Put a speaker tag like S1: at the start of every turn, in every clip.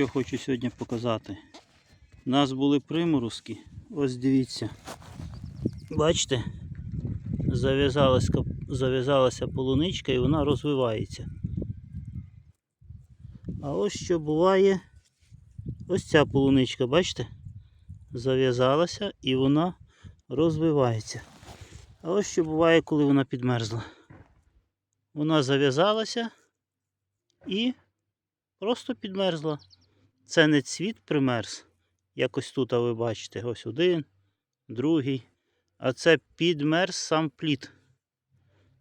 S1: що хочу сьогодні показати. У нас були приморозки. Ось дивіться. Бачите? Зав'язалась, кап- зав'язалася полуничка і вона розвивається. А ось що буває. Ось ця полуничка, бачите? Зав'язалася і вона розвивається. А ось що буває, коли вона підмерзла. Вона зав'язалася і просто підмерзла. Це не цвіт примерз. Якось тут, а ви бачите, ось один, другий. А це підмерз сам плід.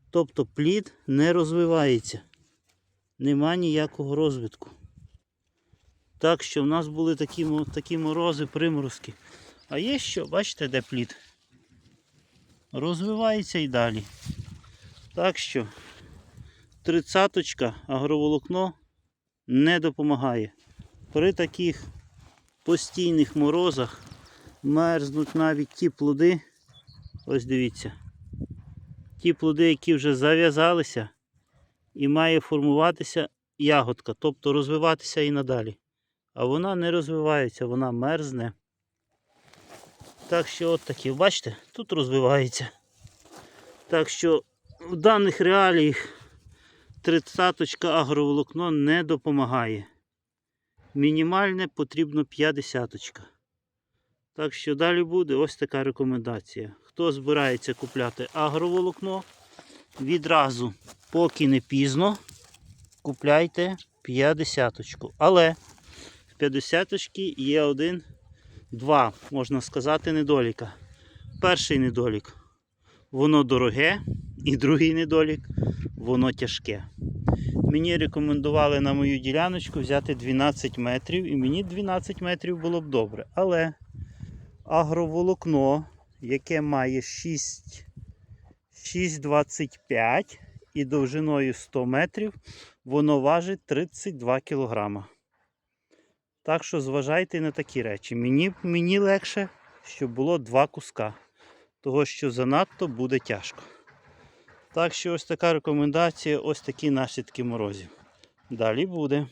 S1: Тобто плід не розвивається. Нема ніякого розвитку. Так що в нас були такі, такі морози, приморозки. А є що, бачите, де плід? Розвивається і далі. Так що тридцяточка агроволокно не допомагає. При таких постійних морозах мерзнуть навіть ті плоди. Ось дивіться. Ті плоди, які вже зав'язалися, і має формуватися ягодка, тобто розвиватися і надалі. А вона не розвивається, вона мерзне. Так що от такі, бачите, тут розвивається. Так що в даних реаліях тридцяточка агроволокно не допомагає. Мінімальне потрібно 50. Так що далі буде ось така рекомендація. Хто збирається купляти агроволокно, відразу, поки не пізно, купляйте 50. Але в 50 є один, два, можна сказати, недоліка. Перший недолік воно дороге, і другий недолік воно тяжке. Мені рекомендували на мою діляночку взяти 12 метрів, і мені 12 метрів було б добре. Але агроволокно, яке має 6, 6,25 і довжиною 100 метрів, воно важить 32 кг. Так що зважайте на такі речі. Мені, мені легше, щоб було два куска, того що занадто буде тяжко. Так що ось така рекомендація, ось такі наслідки морозів. Далі буде.